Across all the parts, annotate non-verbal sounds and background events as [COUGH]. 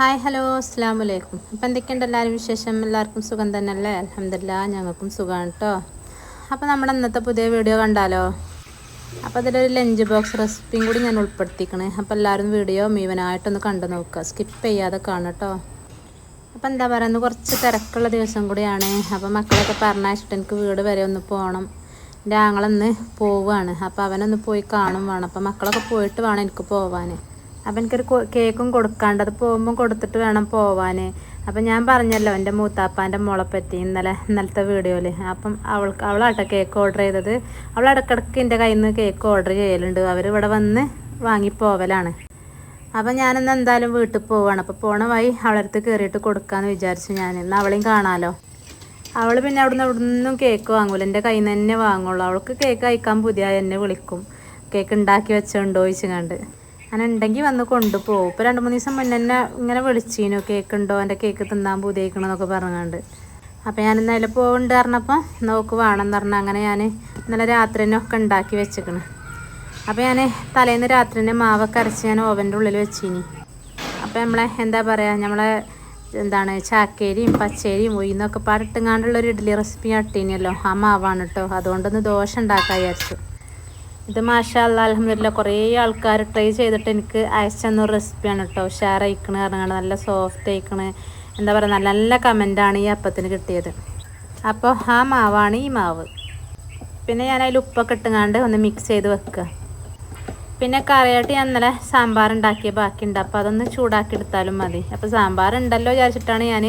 Hi hello അസ്സാം വലൈക്കും അപ്പം എന്തൊക്കെയുണ്ട് എല്ലാവരും വിശേഷം? എല്ലാവർക്കും സുഖം തന്നെയല്ലേ? അലഹമില്ല ഞങ്ങൾക്കും സുഖമാണ് കേട്ടോ അപ്പോൾ നമ്മുടെ ഇന്നത്തെ പുതിയ വീഡിയോ കണ്ടാലോ? അപ്പോൾ അതിലൊരു ലഞ്ച് ബോക്സ് റെസിപ്പിയും കൂടി ഞാൻ ഉൾപ്പെടുത്തിക്കണേ. അപ്പോൾ എല്ലാവരും വീഡിയോ മുഴുവനായിട്ടൊന്ന് കണ്ടു നോക്കുക. സ്കിപ്പ് ചെയ്യാതെ കാണും കേട്ടോ അപ്പോൾ എന്താ പറയുക കുറച്ച് തിരക്കുള്ള ദിവസം കൂടിയാണ്. അപ്പോൾ മക്കളൊക്കെ പറഞ്ഞയച്ചിട്ട് എനിക്ക് വീട് വരെ ഒന്ന് പോകണം എന്റെ ആങ്ങളൊന്ന് പോവുകയാണ് അപ്പോൾ അവനൊന്ന് പോയി കാണും വേണം. അപ്പോൾ മക്കളൊക്കെ പോയിട്ട് വേണം എനിക്ക് പോവാൻ അപ്പം എനിക്കൊരു കേക്കും കൊടുക്കാണ്ട് അത് പോകുമ്പോൾ കൊടുത്തിട്ട് വേണം പോവാൻ അപ്പം ഞാൻ പറഞ്ഞല്ലോ എന്റെ മൂത്താപ്പാന്റെ മോളെ പറ്റി ഇന്നലെ ഇന്നലത്തെ വീഡിയോയിൽ അപ്പം അവൾക്ക് അവളാട്ടോ കേക്ക് ഓർഡർ ചെയ്തത്. അവൾ ഇടയ്ക്കിടയ്ക്ക് എന്റെ കയ്യിൽ നിന്ന് കേക്ക് ഓർഡർ ചെയ്യലുണ്ട്. അവർ ഇവിടെ വന്ന് വാങ്ങിപ്പോവലാണ് അപ്പം ഞാനിന്ന് എന്തായാലും വീട്ടിൽ പോവാണ്. അപ്പോൾ പോണ വഴി അവളടുത്ത് കയറിയിട്ട് കൊടുക്കാമെന്ന് വിചാരിച്ചു ഞാൻ. ഇന്ന് അവളെയും കാണാമല്ലോ അവൾ പിന്നെ അവിടുന്ന് നിന്നും കേക്ക് വാങ്ങൂല. എന്റെ കയ്യിൽ നിന്ന് തന്നെ വാങ്ങുള്ളൂ. അവൾക്ക് കേക്ക് കഴിക്കാൻ പുതിയ എന്നെ വിളിക്കും. കേക്ക് ഉണ്ടാക്കി വെച്ചോണ്ടോ ചോദിച്ചുകൊണ്ട് അങ്ങനെ ഉണ്ടെങ്കിൽ വന്ന് കൊണ്ടുപോകും ഇപ്പോൾ രണ്ട് മൂന്ന് ദിവസം മുന്നേ തന്നെ ഇങ്ങനെ വിളിച്ചീനു. കേക്ക് ഉണ്ടോ എന്റെ കേക്ക് തിന്നാൻ പുതിയേക്കണമെന്നൊക്കെ പറഞ്ഞുകൊണ്ട് അപ്പോൾ ഞാൻ ഇന്നലെ പോകുന്നുണ്ട് പറഞ്ഞപ്പോൾ നോക്ക് വേണമെന്ന് പറഞ്ഞാൽ അങ്ങനെ ഞാൻ ഇന്നലെ രാത്രി തന്നെ ഒക്കെ ഉണ്ടാക്കി വെച്ചേക്കണ്. അപ്പോൾ ഞാൻ തലേന്ന് രാത്രി തന്നെ മാവൊക്കെ അരച്ച് ഞാൻ ഓവന്റെ ഉള്ളിൽ വെച്ചിനി. അപ്പോൾ നമ്മളെ എന്താ പറയുക നമ്മളെ എന്താണ് ചാക്കേരിയും പച്ചേരിയും ഉയർന്നൊക്കെ പാടിട്ടുങ്ങാണ്ടുള്ളൊരു ഇഡ്ഡലി റെസിപ്പി അട്ടീനിയല്ലോ ആ മാവാണ് കേട്ടോ അതുകൊണ്ടൊന്ന് ദോശ ഉണ്ടാക്കാൻ വിചാരിച്ചു. ഇത് മാഷാ അല്ലാ അലഹമില്ല കുറേ ആൾക്കാർ ട്രൈ ചെയ്തിട്ട് എനിക്ക് അയച്ചു തന്ന ഒരു റെസിപ്പിയാണ് കേട്ടോ ഉഷാറായിക്കണ് കാരണം നല്ല സോഫ്റ്റ് അയക്കണ് എന്താ പറയുക നല്ല നല്ല കമന്റാണ് ഈ അപ്പത്തിന് കിട്ടിയത്. അപ്പോൾ ആ മാവാണ് ഈ മാവ്. പിന്നെ ഞാൻ അതിൽ ഉപ്പൊക്കെ ഇട്ടുങ്ങാണ്ട് ഒന്ന് മിക്സ് ചെയ്ത് വെക്കുക പിന്നെ കറിയായിട്ട് ഞാൻ ഇന്നലെ സാമ്പാർ ഉണ്ടാക്കിയ ബാക്കിയുണ്ട്. അപ്പോൾ അതൊന്ന് ചൂടാക്കി എടുത്താലും മതി. അപ്പോൾ സാമ്പാർ ഉണ്ടല്ലോ വിചാരിച്ചിട്ടാണ് ഞാൻ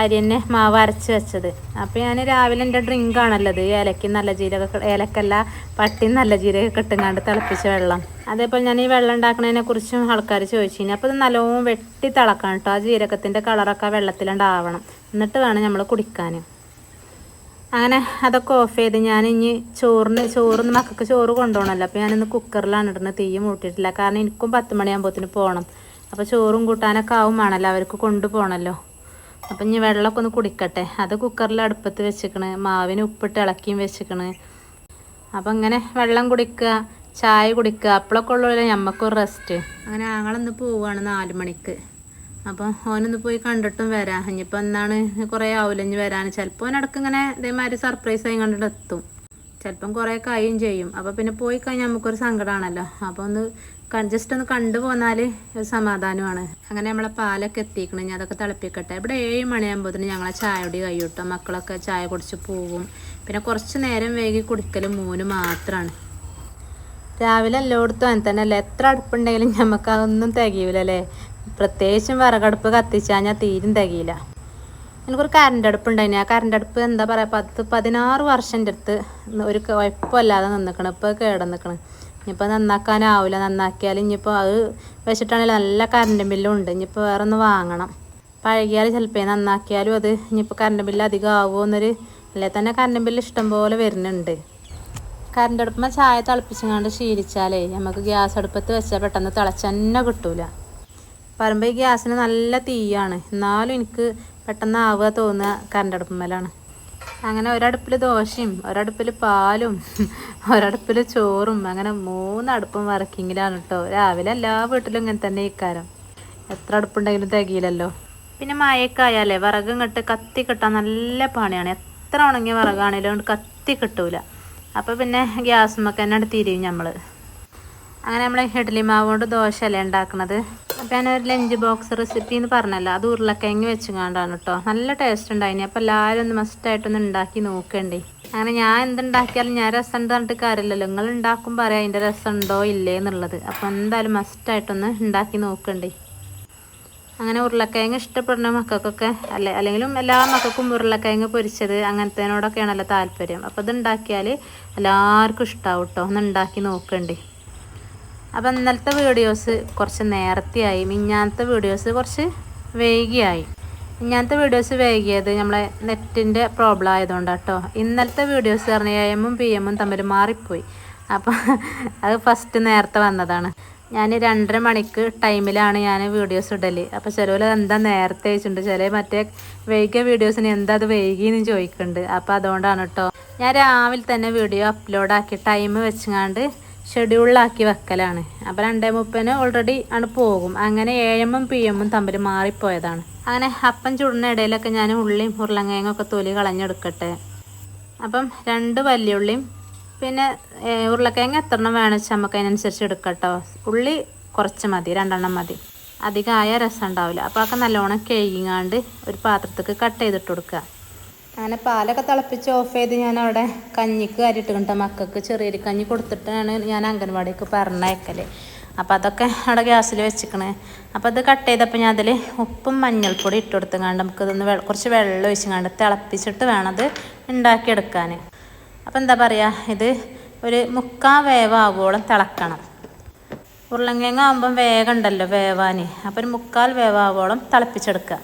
അരി തന്നെ മാവ് അരച്ച് വെച്ചത്. അപ്പോൾ ഞാൻ രാവിലെ എന്റെ ഡ്രിങ്ക് ആണല്ലോ ഇത് ഏലക്കും നല്ല ജീരക ഏലക്കല്ല പട്ടിയും നല്ല ജീരക കിട്ടുങ്ങാണ്ട് തിളപ്പിച്ച വെള്ളം. അതേപോലെ ഞാൻ ഈ വെള്ളം ഉണ്ടാക്കുന്നതിനെ കുറിച്ചും ആൾക്കാർ ചോദിച്ചിനി. അപ്പോൾ ഇത് നല്ലോണം വെട്ടി തിളക്കണം കേട്ടോ. ആ ജീരകത്തിന്റെ കളറൊക്കെ വെള്ളത്തിലുണ്ടാവണം എന്നിട്ട് വേണം നമ്മൾ കുടിക്കാൻ അങ്ങനെ അതൊക്കെ ഓഫ് ചെയ്ത് ഞാൻ ഇനി ചോറിന് ചോറിന് മക്കൾക്ക് ചോറ് കൊണ്ടുപോകണമല്ലോ അപ്പോൾ ഞാനിന്ന് കുക്കറിലാണ് ഇടുന്നത്. തീ മൂട്ടിയിട്ടില്ല. കാരണം എനിക്കും പത്ത് മണിയാകുമ്പോഴത്തേന് പോകണം അപ്പോൾ ചോറും കൂട്ടാനൊക്കെ ആവും അവർക്ക് കൊണ്ടുപോകണമല്ലോ അപ്പം ഇനി വെള്ളമൊക്കെ ഒന്ന് കുടിക്കട്ടെ. അത് കുക്കറിൽ അടുപ്പത്ത് വെച്ചിക്കണ്. മാവിന് ഉപ്പിട്ട് ഇളക്കിയും വെച്ചിക്കണ്. അപ്പം ഇങ്ങനെ വെള്ളം കുടിക്കുക ചായ കുടിക്കുക അപ്പോഴൊക്കെ ഉള്ളൂല്ലോ ഞമ്മക്കൊരു റെസ്റ്റ് അങ്ങനെ ആങ്ങളൊന്ന് പോവുകയാണ് നാല് മണിക്ക്. അപ്പം ഓനൊന്ന് പോയി കണ്ടിട്ടും വരാം. ഇനിയിപ്പോൾ എന്നാണ്? കുറേ ആവില്ല ഇനി വരാൻ ചിലപ്പോൾ ഓനിടക്ക് ഇങ്ങനെ ഇതേമാതിരി സർപ്രൈസ് ആയി കണ്ടിട്ട് എത്തും. ചിലപ്പം കുറേ കായും ചെയ്യും. അപ്പോൾ പിന്നെ പോയി കഴിഞ്ഞാൽ നമുക്കൊരു സങ്കടമാണല്ലോ അപ്പോൾ ഒന്ന് ജസ്റ്റ് ഒന്ന് കണ്ടു പോന്നാൽ ഒരു സമാധാനമാണ്. അങ്ങനെ നമ്മളെ പാലൊക്കെ എത്തിക്കണം. ഞാൻ അതൊക്കെ തിളപ്പിക്കട്ടെ. ഇവിടെ ഏഴ് മണിയാകുമ്പോഴത്തേന് ഞങ്ങളെ ചായ കൈയിട്ടോ മക്കളൊക്കെ ചായ കുടിച്ച് പോവും പിന്നെ കുറച്ച് നേരം വൈകി കുടിക്കൽ മൂന്ന് മാത്രമാണ് രാവിലെ എല്ലായിടത്തും അങ്ങനെ തന്നെ അല്ലേ എത്ര അടുപ്പുണ്ടെങ്കിലും നമുക്ക് അതൊന്നും തികയൂലല്ലേ? പ്രത്യേകിച്ചും വിറകടുപ്പ് കത്തിച്ചാൽ ഞാൻ തീരും തികയില്ല. എനിക്കൊരു കറണ്ട് അടുപ്പ് ഉണ്ടായിന്. ആ കറണ്ട് അടുപ്പ് എന്താ പറയുക പത്ത് പതിനാറ് വർഷം അടുത്ത് ഒരു കുഴപ്പമില്ലാതെ നിന്നിക്കണം. ഇപ്പോൾ കേട് നിൽക്കണം ഇനിയിപ്പോൾ നന്നാക്കാനാവില്ല നന്നാക്കിയാൽ ഇനിയിപ്പോൾ അത് വെച്ചിട്ടാണെങ്കിൽ നല്ല കറണ്ട് ബില്ലും ഉണ്ട് ഇനിയിപ്പോൾ വേറെ ഒന്ന് വാങ്ങണം. പഴകിയാൽ ചിലപ്പോൾ നന്നാക്കിയാലും അത് ഇനിയിപ്പോൾ കറണ്ട് ബില്ല് അധികം ആവുമോ എന്നൊരു അല്ലേ തന്നെ കറണ്ട് ബില്ല് ഇഷ്ടം പോലെ വരുന്നുണ്ട്. കറണ്ട് അടുപ്പുമ്പോൾ ചായ തിളപ്പിച്ചുകൊണ്ട് ശീലിച്ചാലേ നമുക്ക് ഗ്യാസ് അടുപ്പത്ത് വെച്ചാൽ പെട്ടെന്ന് തിളച്ച് തന്നെ കിട്ടൂല. പറയുമ്പോൾ ഈ ഗ്യാസിന് നല്ല തീയാണ് എന്നാലും എനിക്ക് പെട്ടെന്ന് ആവുക തോന്നുക കറണ്ട് അടുപ്പുമ്മലാണ്. അങ്ങനെ ഒരടുപ്പിൽ ദോശയും ഒരടുപ്പിൽ പാലും [LAUGHS] ഒരടുപ്പിൽ ചോറും അങ്ങനെ മൂന്ന് അടുപ്പും വർക്കിങ്ങിലാണ് കേട്ടോ രാവിലെ എല്ലാ വീട്ടിലും ഇങ്ങനെ തന്നെ ഇക്കാരം. എത്ര അടുപ്പുണ്ടെങ്കിലും തികയില്ലല്ലോ. പിന്നെ മഴയൊക്കെ വിറകും ഇങ്ങോട്ട് കത്തി കിട്ടാൻ നല്ല പണിയാണ്. എത്ര ഉണങ്ങിയ വിറകാണേലും കത്തി കിട്ടൂല. അപ്പോൾ പിന്നെ ഗ്യാസുമൊക്കെ തന്നെ തിരിയും നമ്മൾ അങ്ങനെ നമ്മൾ ഇഡ്ഡലി മാവ് കൊണ്ട് ദോശയല്ലേ ഉണ്ടാക്കണത്. അപ്പോൾ ഒരു ലഞ്ച് ബോക്സ് റെസിപ്പി എന്ന് പറഞ്ഞല്ലോ. അത് ഉരുളക്കിഴങ്ങ് വെച്ചുകൊണ്ടാണ് കേട്ടോ നല്ല ടേസ്റ്റ് ഉണ്ടായിനി. അപ്പോൾ എല്ലാവരും ഒന്ന് മസ്റ്റായിട്ടൊന്ന് ഉണ്ടാക്കി നോക്കണ്ടേ. അങ്ങനെ ഞാൻ എന്തുണ്ടാക്കിയാലും ഞാൻ രസം ഉണ്ട് പറഞ്ഞിട്ട് കാര്യമില്ലല്ലോ. നിങ്ങൾ ഉണ്ടാക്കുമ്പോൾ പറയാം അതിന്റെ രസം ഉണ്ടോ ഇല്ലേ എന്നുള്ളത്. അപ്പോൾ എന്തായാലും മസ്റ്റായിട്ടൊന്ന് ഉണ്ടാക്കി നോക്കണ്ടേ. അങ്ങനെ ഉരുളക്കിഴങ്ങ് ഇഷ്ടപ്പെടുന്ന മക്കൾക്കൊക്കെ അല്ലേ അല്ലെങ്കിലും എല്ലാ മക്കൾക്കും ഉരുളക്കിഴങ്ങ് പൊരിച്ചത് അങ്ങനത്തേനോടൊക്കെയാണല്ലോ താല്പര്യം. അപ്പോൾ ഇതുണ്ടാക്കിയാൽ എല്ലാവർക്കും ഇഷ്ടമാവും കേട്ടോ ഒന്ന് ഉണ്ടാക്കി നോക്കണ്ടേ. അപ്പം ഇന്നലത്തെ വീഡിയോസ് കുറച്ച് നേരത്തെയായി. മിഞ്ഞാനത്തെ വീഡിയോസ് കുറച്ച് വൈകിയായി. ഇങ്ങനത്തെ വീഡിയോസ് വൈകിയത് നമ്മളെ നെറ്റിന്റെ പ്രോബ്ലം ആയതുകൊണ്ടാണ് കേട്ടോ ഇന്നലത്തെ വീഡിയോസ് പറഞ്ഞ എമ്മും പി എമ്മും തമ്മിൽ മാറിപ്പോയി. അപ്പം അത് ഫസ്റ്റ് നേരത്തെ വന്നതാണ്. ഞാൻ രണ്ടര മണിക്ക് ടൈമിലാണ് ഞാൻ വീഡിയോസ് ഇടൽ. അപ്പോൾ ചിലവർ എന്താ നേരത്തെ വെച്ചിട്ടുണ്ട് ചില മറ്റേ വൈകിയ വീഡിയോസിന് എന്താ അത് വൈകിയെന്ന് ചോദിക്കുന്നുണ്ട്. അപ്പോൾ അതുകൊണ്ടാണ് കേട്ടോ ഞാൻ രാവിലെ തന്നെ വീഡിയോ അപ്ലോഡ് ആക്കി ടൈം വെച്ചങ്ങാണ്ട് ഷെഡ്യൂളിലാക്കി വെക്കലാണ്. അപ്പോൾ രണ്ടേ മുപ്പതിന് ഓൾറെഡി ആണ് പോകും. അങ്ങനെ ഏഴമ്പും പി എമ്മും തമ്മിൽ മാറിപ്പോയതാണ്. അങ്ങനെ അപ്പം ചുടുന്ന ഇടയിലൊക്കെ ഞാൻ ഉള്ളിയും ഉരുളങ്കയൊക്കെ തൊലി കളഞ്ഞെടുക്കട്ടെ. അപ്പം രണ്ട് വലിയുള്ളിയും പിന്നെ ഉരുളക്കിഴങ്ങ് എത്ര എണ്ണം വേണം വെച്ചാൽ നമുക്ക് അതിനനുസരിച്ച് എടുക്കട്ടോ. ഉള്ളി കുറച്ച് മതി രണ്ടെണ്ണം മതി. അധികമായ രസം ഉണ്ടാവില്ല. അപ്പോൾ അതൊക്കെ നല്ലോണം കഴുകിങ്ങാണ്ട് ഒരു പാത്രത്തേക്ക് കട്ട് ചെയ്തിട്ട് കൊടുക്കുക. അങ്ങനെ പാലൊക്കെ തിളപ്പിച്ച് ഓഫ് ചെയ്ത് ഞാൻ അവിടെ കഞ്ഞിക്ക് അരിയിട്ടുണ്ട് മക്കൾക്ക് ചെറിയൊരു കഞ്ഞി കൊടുത്തിട്ടാണ് ഞാൻ അംഗൻവാടിക്ക് പറഞ്ഞയക്കൽ അപ്പം അതൊക്കെ അവിടെ ഗ്യാസിൽ വെച്ചിക്കണേ. അപ്പോൾ അത് കട്ട് ചെയ്തപ്പോൾ ഞാൻ അതിൽ ഉപ്പും മഞ്ഞൾപ്പൊടി ഇട്ട് കൊടുത്തുങ്ങാണ്ട് നമുക്കിതൊന്ന് കുറച്ച് വെള്ളം ഒഴിച്ചങ്ങാണ്ട് തിളപ്പിച്ചിട്ട് വേണം അത് ഉണ്ടാക്കിയെടുക്കാൻ അപ്പോൾ എന്താ പറയുക ഇത് ഒരു മുക്കാൽ വേവാകുവോളം തിളക്കണം. ഉരുളങ്കിഴങ്ങ് ആകുമ്പം വേഗം ഉണ്ടല്ലോ വേവാൻ അപ്പോൾ ഒരു മുക്കാൽ വേവാകോളം തിളപ്പിച്ചെടുക്കുക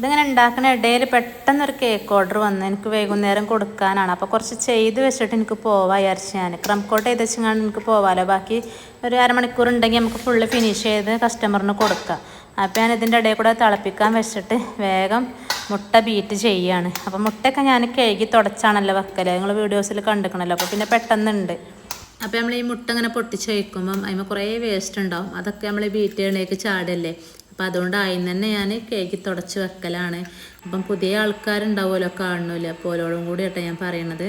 ഇതിങ്ങനെ ഉണ്ടാക്കുന്ന ഇടയിൽ പെട്ടെന്നൊരു കേക്ക് ഓർഡർ വന്നു എനിക്ക് വൈകുന്നേരം കൊടുക്കാനാണ്. അപ്പോൾ കുറച്ച് ചെയ്ത് വെച്ചിട്ട് എനിക്ക് പോവാം വിചാരിച്ച് ഞാൻ ക്രം കോട്ട് ചെയ്ത് വെച്ചാണ് എനിക്ക് പോവാമല്ലോ ബാക്കി ഒരു അരമണിക്കൂർ ഉണ്ടെങ്കിൽ നമുക്ക് ഫുള്ള് ഫിനിഷ് ചെയ്ത് കസ്റ്റമറിന് കൊടുക്കാം. അപ്പോൾ ഞാൻ ഇതിന്റെ ഇടയിൽ കൂടെ തിളപ്പിക്കാൻ വെച്ചിട്ട് വേഗം മുട്ട ബീറ്റ് ചെയ്യുകയാണ് അപ്പോൾ മുട്ടയൊക്കെ ഞാൻ കഴുകി തുടച്ചാണല്ലോ വെക്കൽ നിങ്ങൾ വീഡിയോസിൽ കണ്ടിക്കണല്ലോ. അപ്പോൾ പിന്നെ പെട്ടെന്നുണ്ട്. അപ്പോൾ നമ്മൾ ഈ മുട്ട ഇങ്ങനെ പൊട്ടിച്ച് വയ്ക്കുമ്പം അതിന് കുറേ വേസ്റ്റ് ഉണ്ടാവും. അതൊക്കെ നമ്മൾ ബീറ്റ് ചെയ്യണേക്ക് ചാടല്ലേ? അപ്പോൾ അതുകൊണ്ട് ആദ്യം തന്നെ ഞാൻ കേക്ക് തുടച്ച് വെക്കലാണ്. അപ്പം പുതിയ ആൾക്കാരുണ്ടാവുമല്ലോ കാണുന്നില്ല അപ്പോൾ ഓരോടും കൂടി കേട്ടോ ഞാൻ പറയണത്.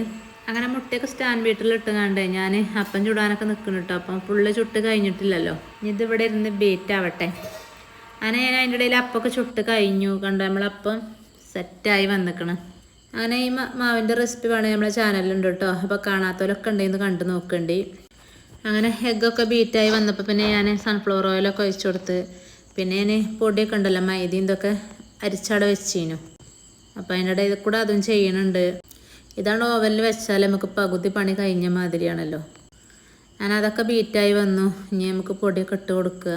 അങ്ങനെ മുട്ടയൊക്കെ സ്റ്റാൻഡ് വീട്ടിൽ കണ്ടേ ഞാൻ അപ്പം ചുടാനൊക്കെ നിൽക്കുന്നു കേട്ടോ അപ്പം ഫുള്ള് ചുട്ട് കഴിഞ്ഞിട്ടില്ലല്ലോ. ഇതിവിടെ ഇരുന്ന് ബീറ്റ് ആവട്ടെ. അങ്ങനെ ഞാൻ അതിന്റെ ഇടയിൽ അപ്പമൊക്കെ ചുട്ട് കഴിഞ്ഞു. കണ്ടോ? നമ്മളപ്പം സെറ്റായി വന്നിക്കണം. അങ്ങനെ ഈ മാവിന്റെ റെസിപ്പി വേണമെങ്കിൽ നമ്മളെ ചാനലിലുണ്ട് കേട്ടോ അപ്പോൾ കാണാത്തവരൊക്കെ ഉണ്ടെന്ന് കണ്ടു നോക്കണ്ടി. അങ്ങനെ എഗ്ഗൊക്കെ ബീറ്റായി വന്നപ്പോൾ പിന്നെ ഞാൻ സൺഫ്ലവർ ഓയിലൊക്കെ ഒഴിച്ചു കൊടുത്ത്. പിന്നെ ഞാൻ പൊടിയൊക്കെ ഉണ്ടല്ലോ മൈദയും ഇതൊക്കെ അരിച്ചവിടെ വെച്ചിനു. അപ്പോൾ അതിന്റെ ഇടയിൽ കൂടെ അതും ചെയ്യണുണ്ട്. ഇതാണ് ഓവനിൽ വെച്ചാൽ നമുക്ക് പകുതി പണി കഴിഞ്ഞ മാതിരിയാണല്ലോ. ഞാൻ അതൊക്കെ ബീറ്റായി വന്നു. ഇനി നമുക്ക് പൊടിയൊക്കെ ഇട്ട് കൊടുക്കുക.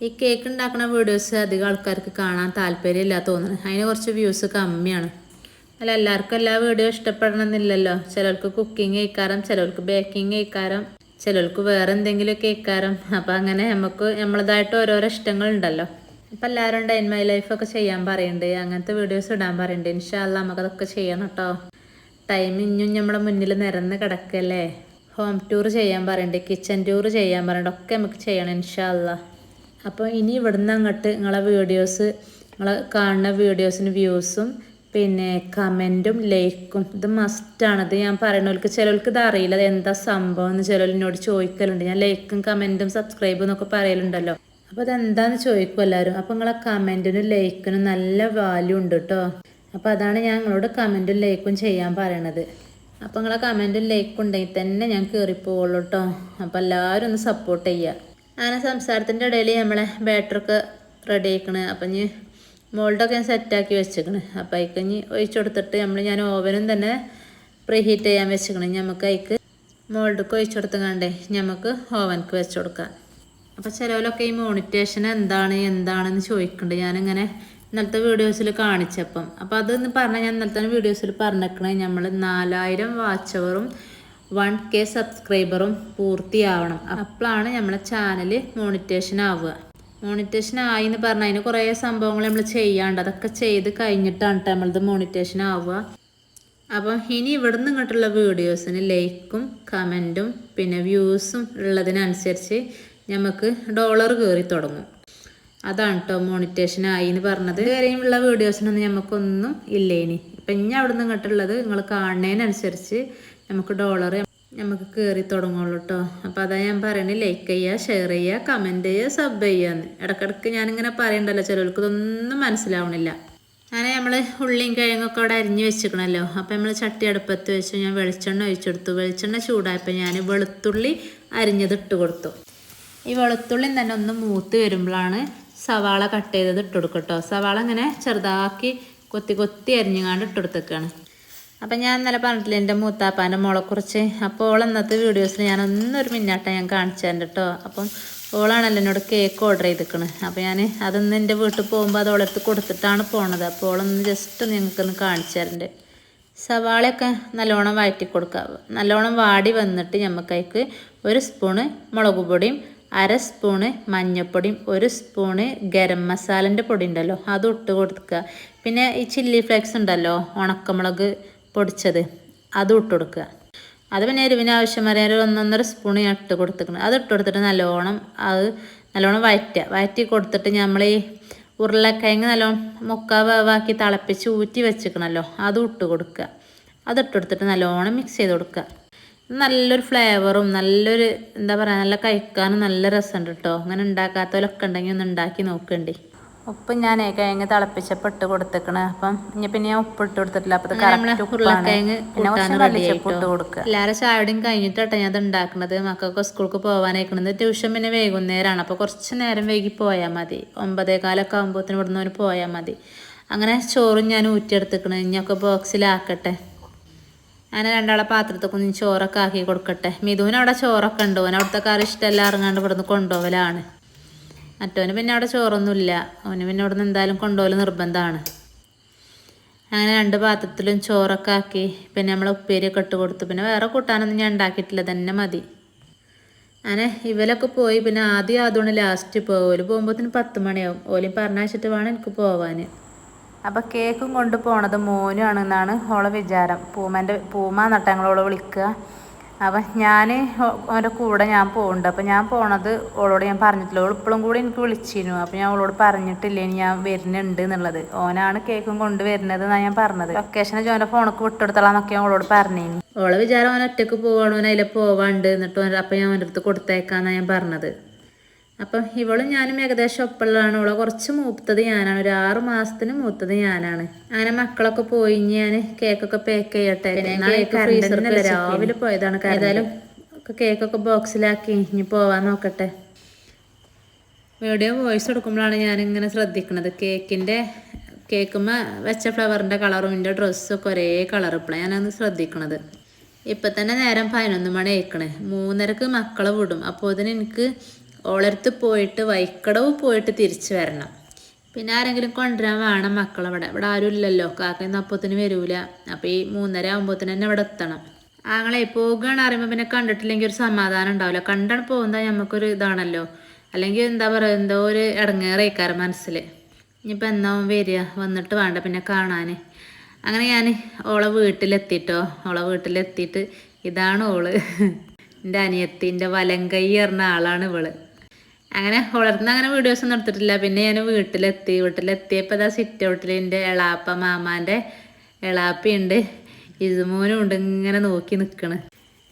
ഈ കേക്ക് ഉണ്ടാക്കുന്ന വീഡിയോസ് അധികം ആൾക്കാർക്ക് കാണാൻ താല്പര്യമില്ല തോന്നുന്നു അതിന് കുറച്ച് വ്യൂസ് കമ്മിയാണ്. അല്ല എല്ലാവർക്കും എല്ലാ വീഡിയോ ഇഷ്ടപ്പെടണമെന്നില്ലല്ലോ. ചിലർക്ക് കുക്കിംഗ് കഴിക്കാരം ചിലർക്ക് ബേക്കിംഗ് കഴിക്കാരം ചിലർക്ക് വേറെ എന്തെങ്കിലുമൊക്കെ കേൾക്കാറും അപ്പം അങ്ങനെ നമുക്ക് നമ്മളതായിട്ട് ഓരോരോ ഇഷ്ടങ്ങളുണ്ടല്ലോ. അപ്പം എല്ലാവരും ഡൈൻ മൈ ലൈഫൊക്കെ ചെയ്യാൻ പറയുന്നുണ്ട് അങ്ങനത്തെ വീഡിയോസ് ഇടാൻ പറയുന്നുണ്ട് ഇൻഷാല്ല നമുക്കതൊക്കെ ചെയ്യണം കേട്ടോ ടൈം ഇഞ്ഞും നമ്മുടെ മുന്നിൽ നിരന്ന് കിടക്കല്ലേ? ഹോം ടൂർ ചെയ്യാൻ പറയുന്നുണ്ട് കിച്ചൺ ടൂർ ചെയ്യാൻ പറയുന്നുണ്ട് ഒക്കെ നമുക്ക് ചെയ്യണം ഇൻഷാല്ല അപ്പോൾ ഇനി ഇവിടുന്ന് അങ്ങോട്ട് നിങ്ങളെ വീഡിയോസ് നിങ്ങൾ കാണുന്ന വീഡിയോസിന് വ്യൂസും പിന്നെ കമന്റും ലൈക്കും. ഇത് മസ്റ്റാണ് ഇത് ഞാൻ പറയണവർക്ക് ചിലർക്ക് ഇത് അറിയില്ല. അത് എന്താ സംഭവം എന്ന് ചിലർ എന്നോട് ചോദിക്കലുണ്ട്. ഞാൻ ലൈക്കും കമന്റും സബ്സ്ക്രൈബും എന്നൊക്കെ പറയലുണ്ടല്ലോ. അപ്പോൾ അതെന്താന്ന് ചോദിക്കും എല്ലാവരും. അപ്പോൾ നിങ്ങളെ കമന്റിനും ലൈക്കിനും നല്ല വാല്യൂ ഉണ്ട് കേട്ടോ അപ്പോൾ അതാണ് ഞാൻ നിങ്ങളോട് കമന്റും ലൈക്കും ചെയ്യാൻ പറയണത്. അപ്പോൾ നിങ്ങളെ കമന്റും ലൈക്കും ഉണ്ടെങ്കിൽ തന്നെ ഞാൻ കയറിപ്പോവുള്ളൂ കേട്ടോ അപ്പോൾ എല്ലാവരും ഒന്ന് സപ്പോർട്ട് ചെയ്യുക അങ്ങനെ സംസാരത്തിന്റെ ഇടയിൽ നമ്മളെ ബാറ്ററൊക്കെ റെഡി ആക്കണേ അപ്പം ഇനി മോൾഡൊക്കെ ഞാൻ സെറ്റാക്കി വെച്ചേക്കണേ. അപ്പം അതിക്ക് ഇനി ഒഴിച്ചു കൊടുത്തിട്ട് നമ്മൾ ഞാൻ ഓവനും തന്നെ പ്രീഹീറ്റ് ചെയ്യാൻ വെച്ചേക്കണേ. നമുക്ക് അതിക്ക് മോൾഡൊക്കെ ഒഴിച്ചു കൊടുത്തങ്ങാണ്ടേ നമുക്ക് ഓവനക്ക് വെച്ച് കൊടുക്കാം. അപ്പോൾ ചിലവിലൊക്കെ ഈ മോണിറ്റേഷൻ എന്താണ് എന്താണെന്ന് ചോദിക്കുന്നുണ്ട് ഞാനിങ്ങനെ ഇന്നലത്തെ വീഡിയോസിൽ കാണിച്ചപ്പം. അപ്പോൾ അതെന്ന് പറഞ്ഞാൽ ഞാൻ ഇന്നലത്തെ വീഡിയോസിൽ പറഞ്ഞേക്കണേ. നമ്മൾ നാലായിരം വാച്ച് അവറും വൺ കെ സബ്സ്ക്രൈബറും പൂർത്തിയാവണം. അപ്പോഴാണ് നമ്മളെ ചാനൽ മോണിറ്റേഷൻ ആവുക. മോണിറ്റേഷൻ ആയി എന്ന് പറഞ്ഞാൽ അതിന് കുറേ സംഭവങ്ങൾ നമ്മൾ ചെയ്യാണ്ട് അതൊക്കെ ചെയ്ത് കഴിഞ്ഞിട്ടാണ് കേട്ടോ നമ്മളത് മോണിറ്റേഷൻ ആവുക അപ്പം ഇനി ഇവിടുന്ന് ഇങ്ങോട്ടുള്ള വീഡിയോസിന് ലൈക്കും കമന്റും പിന്നെ വ്യൂസും ഉള്ളതിനനുസരിച്ച് നമുക്ക് ഡോളർ കയറി തുടങ്ങും. അതാണ് കേട്ടോ മോണിറ്റേഷൻ ആയി എന്ന് പറഞ്ഞത്. ഇതുവരെയുമുള്ള വീഡിയോസിനൊന്നും നമുക്കൊന്നും ഇല്ലേനി. ഇപ്പം ഇനി അവിടെ നിന്ന് ഇങ്ങോട്ടുള്ളത് നിങ്ങൾ കാണുന്നതിനനുസരിച്ച് നമുക്ക് ഡോളർ നമുക്ക് കയറി തുടങ്ങുള്ളൂ കേട്ടോ അപ്പോൾ അതാ ഞാൻ പറയണേ ലൈക്ക് ചെയ്യുക ഷെയർ ചെയ്യുക കമന്റ് ചെയ്യുക സബ് ചെയ്യുകയെന്ന് ഇടക്കിടക്ക് ഞാനിങ്ങനെ പറയണ്ടല്ലോ ചിലർക്ക് ഇതൊന്നും മനസ്സിലാവണില്ല. അങ്ങനെ നമ്മൾ ഉള്ളിയും കിഴങ്ങൊക്കെ അവിടെ അരിഞ്ഞ് വെച്ചിക്കണല്ലോ. അപ്പോൾ നമ്മൾ ചട്ടി അടുപ്പത്ത് വെച്ച് ഞാൻ വെളിച്ചെണ്ണ ഒഴിച്ചെടുത്തു വെളിച്ചെണ്ണ ചൂടായപ്പോൾ ഞാൻ വെളുത്തുള്ളി അരിഞ്ഞത് ഇട്ട് കൊടുത്തു. ഈ വെളുത്തുള്ളിയും തന്നെ ഒന്ന് മൂത്ത് വരുമ്പോഴാണ് സവാള കട്ട് ചെയ്തത് ഇട്ട് കൊടുക്കട്ടോ സവാള ഇങ്ങനെ ചെറുതാക്കി കൊത്തി കൊത്തി അരിഞ്ഞുകാണ്ട് ഇട്ട് കൊടുത്തേക്കാണ്. അപ്പം ഞാൻ ഇന്നലെ പറഞ്ഞിട്ടില്ല എന്റെ മൂത്താപ്പാന്റെ മോളെക്കുറിച്ച് അപ്പോൾ ഓൾ ഇന്നത്തെ വീഡിയോസിൽ ഞാൻ ഒന്നൊരു മിന്നാട്ടം ഞാൻ കാണിച്ചു തരണ്ട കേട്ടോ അപ്പം ഓളാണല്ലോ എന്നോട് കേക്ക് ഓർഡർ ചെയ്തിക്കണത് അപ്പോൾ ഞാൻ അതൊന്ന് എന്റെ വീട്ടിൽ പോകുമ്പോൾ അത് ഓളെടുത്ത് കൊടുത്തിട്ടാണ് പോണത്. അപ്പോൾ ഓളൊന്ന് ജസ്റ്റ് ഞങ്ങൾക്കൊന്ന് കാണിച്ചു തരണ്ട് സവാളയൊക്കെ നല്ലോണം വഴറ്റി കൊടുക്കുക നല്ലോണം വാടി വന്നിട്ട് നമുക്കതിക്ക് ഒരു സ്പൂണ് മുളക് പൊടിയും അര സ്പൂണ് മഞ്ഞൾപ്പൊടിയും ഒരു സ്പൂണ് ഗരം മസാലന്റെ പൊടി ഉണ്ടല്ലോ അത് ഇട്ട് കൊടുക്കുക. പിന്നെ ഈ ചില്ലി ഫ്ലേക്സ് ഉണ്ടല്ലോ ഉണക്കമുളക് പൊടിച്ചത്. അതും ഇട്ട് കൊടുക്കുക. അത് പിന്നെ എരിവിന് ആവശ്യം വരെ ഒരു ഒന്നൊന്നര സ്പൂൺ ഇട്ട് കൊടുത്തിക്കണം അത് ഇട്ട് കൊടുത്തിട്ട് നല്ലോണം അത് നല്ലോണം വയറ്റുക വയറ്റി കൊടുത്തിട്ട് നമ്മൾ ഈ ഉരുളക്കിഴങ്ങ് നല്ലോണം മുക്കാ വേവാക്കി തിളപ്പിച്ച് ഊറ്റി വെച്ചിക്കണല്ലോ അതും ഇട്ട് കൊടുക്കുക. അത് ഇട്ട് കൊടുത്തിട്ട് നല്ലോണം മിക്സ് ചെയ്ത് കൊടുക്കുക. നല്ലൊരു ഫ്ലേവറും നല്ലൊരു എന്താ പറയുക നല്ല കഴിക്കാനും നല്ല രസമുണ്ട് കേട്ടോ. അങ്ങനെ ഉണ്ടാക്കാത്തവരൊക്കെ ഉണ്ടെങ്കിൽ ഒന്ന് ഉണ്ടാക്കി നോക്കണ്ടേ. ഉപ്പ് ഞാൻ കിഴങ്ങ് തിളപ്പിച്ചപ്പോൾ ഇട്ട് കൊടുത്തേക്കണ്. അപ്പം ഇനി പിന്നെ ഞാൻ ഉപ്പ് ഇട്ട് കൊടുത്തിട്ടില്ല. അപ്പോൾ കറക്റ്റ് ഉപ്പാണ്. പിന്നെ കുറച്ച് ഇട്ട് കൊടുക്കുക എല്ലാവരും ചായയുടെയും കഴിഞ്ഞിട്ടാണ് ഞാൻ അത് ഉണ്ടാക്കുന്നത് മക്കൾക്ക് സ്കൂൾക്ക് പോകാനായിക്കണത് ട്യൂഷൻ പിന്നെ വൈകുന്നേരമാണ് അപ്പോൾ കുറച്ച് നേരം വൈകി പോയാൽ മതി. ഒമ്പതേകാലൊക്കെ ആകുമ്പോഴത്തേന് ഇവിടുന്ന് അവന് പോയാൽ മതി. അങ്ങനെ ചോറും ഞാൻ ഊറ്റിയെടുത്തേക്കണ്. ഇനിയൊക്കെ ബോക്സിലാക്കട്ടെ. അങ്ങനെ രണ്ടാളെ പാത്രത്തൊക്കെ ചോറൊക്കെ ആക്കി കൊടുക്കട്ടെ. മിഥുവിന് അവിടെ ചോറൊക്കെ ഉണ്ട്. അവൻ അവിടുത്തെ കറി ഇഷ്ടമല്ല ഇറങ്ങാണ്ട് ഇവിടുന്ന് കൊണ്ടുപോകലാണ് മറ്റവന് പിന്നെ അവിടെ ചോറൊന്നുമില്ല. അവന് പിന്നെ അവിടെ നിന്ന് എന്തായാലും കൊണ്ടുപോകൽ നിർബന്ധമാണ്. അങ്ങനെ രണ്ട് പാത്രത്തിലും ചോറൊക്കെ ആക്കി പിന്നെ നമ്മൾ ഉപ്പേരിയൊക്കെ ഇട്ട് കൊടുത്തു. പിന്നെ വേറെ കൂട്ടാനൊന്നും ഞാൻ ഉണ്ടാക്കിയിട്ടില്ല. തന്നെ മതി. അങ്ങനെ ഇവലൊക്കെ പോയി. പിന്നെ ആദ്യം അതുകൊണ്ട് ലാസ്റ്റ് പോകും ഓൽ പോകുമ്പോഴത്തേന് പത്ത് മണിയാവും. ഓലും പറഞ്ഞയച്ചിട്ട് വേണം എനിക്ക് പോവാൻ അപ്പോൾ കേക്കും കൊണ്ട് പോണത് മോനുമാണെന്നാണ് ഓളെ വിചാരം. പൂമന്റെ പൂമ നട്ട ഞങ്ങളോളെ വിളിക്കുക. അപ്പം ഞാൻ അവന്റെ കൂടെ ഞാൻ പോകുന്നുണ്ട് അപ്പം ഞാൻ പോണത് ഓളോട് ഞാൻ പറഞ്ഞിട്ടില്ല. ഓൾ ഇപ്പോഴും കൂടി എനിക്ക് വിളിച്ചിരുന്നു. അപ്പം ഞാൻ ഓളോട് പറഞ്ഞിട്ടില്ല ഇനി ഞാൻ വരുന്നുണ്ട് എന്നുള്ളത്. ഓനാണ് കേക്കും കൊണ്ട് വരുന്നത് എന്നാണ് ഞാൻ പറഞ്ഞത്. ലൊക്കേഷനെ ജോന്റെ ഫോണൊക്കെ വിട്ടെടുത്തളാന്നൊക്കെ ഞാൻ ഓളോട് പറഞ്ഞേനി. ഓളെ വിചാരം അവൻ ഒറ്റയ്ക്ക് ഓൻ അതിലെ പോവാണ്ട് എന്നിട്ട് അപ്പം ഞാൻ അവന്റെ അടുത്ത് കൊടുത്തേക്കാന്നാണ് ഞാൻ പറഞ്ഞത്. അപ്പം ഇവളും ഞാനും ഏകദേശം ഒപ്പമുള്ളതാണ്. ഇവളെ കുറച്ച് മൂത്തത് ഞാനാണ്. ഒരു ആറ് മാസത്തിന് മൂത്തത് ഞാനാണ്. അങ്ങനെ മക്കളൊക്കെ പോയി ഞാൻ കേക്കൊക്കെ പാക്ക് ചെയ്യട്ടെ. രാവിലെ പോയതാണ് ഏതായാലും കേക്കൊക്കെ ബോക്സിലാക്കി ഇനി പോവാൻ നോക്കട്ടെ. വീഡിയോ വോയിസ് എടുക്കുമ്പോഴാണ് ഞാനിങ്ങനെ ശ്രദ്ധിക്കുന്നത്. കേക്കിന്റെ കേക്കുമ്മ വെച്ച ഫ്ലവറിന്റെ കളറും എന്റെ ഡ്രസ്സൊക്കെ ഒരേ കളർ ഇപ്പോഴാണ് ഞാനത് ശ്രദ്ധിക്കണത്. ഇപ്പം തന്നെ നേരം പതിനൊന്ന് മണി ആയിക്കണേ. മൂന്നരക്ക് മക്കളെ വിടും. അപ്പോൾ അതിന് എനിക്ക് ഓളടുത്ത് പോയിട്ട് വൈക്കടവ് പോയിട്ട് തിരിച്ചു വരണം. പിന്നെ ആരെങ്കിലും കൊണ്ടുവരാൻ വേണം മക്കളവിടെ. ഇവിടെ ആരും ഇല്ലല്ലോ. കാക്കയൊന്നും അപ്പത്തിന് വരൂല. അപ്പോൾ ഈ മൂന്നര ആകുമ്പോഴത്തേന് തന്നെ ഇവിടെ എത്തണം. ആങ്ങളെ പോകുകയാണ് അറിയുമ്പോൾ പിന്നെ കണ്ടിട്ടില്ലെങ്കിൽ ഒരു സമാധാനം ഉണ്ടാവില്ല. കണ്ടാണ് പോകുന്നത് നമുക്കൊരു ഇതാണല്ലോ. അല്ലെങ്കിൽ എന്താ പറയുക എന്തോ ഒരു ഇടങ്ങേറേക്കാറ് മനസ്സിൽ ഇനിയിപ്പോൾ എന്നാവും വരിക? വന്നിട്ട് വേണ്ട പിന്നെ കാണാൻ അങ്ങനെ ഞാൻ ഓളെ വീട്ടിലെത്തിട്ടോ. ഓളെ വീട്ടിലെത്തിയിട്ട് ഇതാണ് ഓൾ. [LAUGHS] എന്റെ അനിയത്തിന്റെ വലങ്കൈ പറഞ്ഞ ആളാണ് ഇവൾ. അങ്ങനെ വളർന്ന് അങ്ങനെ വീഡിയോസ് ഒന്നും എടുത്തിട്ടില്ല. പിന്നെ ഞാൻ വീട്ടിലെത്തി. വീട്ടിലെത്തിയപ്പോൾ ഇതാ സിറ്റ് ഔട്ടിൽ എന്റെ എളാപ്പ മാമാന്റെ എളാപ്പയുണ്ട്. ഇതുമോനും ഉണ്ട് ഇങ്ങനെ നോക്കി നിൽക്കണ്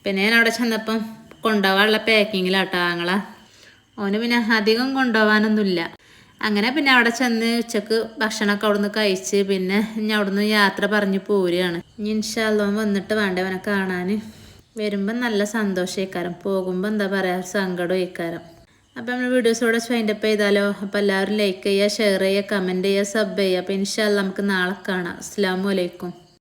പിന്നെ ഞാൻ അവിടെ ചെന്നപ്പം കൊണ്ടുപോകാനുള്ള പാക്കിങ്ങിലാട്ടോ ആങ്ങള. ഓന് പിന്നെ അധികം കൊണ്ടുപോകാനൊന്നുമില്ല. അങ്ങനെ പിന്നെ അവിടെ ചെന്ന് ഉച്ചയ്ക്ക് ഭക്ഷണമൊക്കെ അവിടുന്ന് കഴിച്ച് പിന്നെ ഇനി അവിടുന്ന് യാത്ര പറഞ്ഞ് പോരുകയാണ്. ഇനി ഇൻഷാല്ലോ വന്നിട്ട് വേണ്ട അവനെ കാണാൻ വരുമ്പം നല്ല സന്തോഷമായിക്കാരം പോകുമ്പോൾ എന്താ പറയുക സങ്കടം ഇക്കാരം അപ്പം നമ്മൾ വീഡിയോസ് ഫൈൻഡ് അപ്പ് ചെയ്താലോ? അപ്പോൾ എല്ലാവരും ലൈക്ക് ചെയ്യുക ഷെയർ ചെയ്യുക കമന്റ് ചെയ്യുക സബ് ചെയ്യുക. അപ്പോൾ ഇൻഷാല്ല നമുക്ക് നാളെ കാണാം. അസ്സാം വലൈക്കും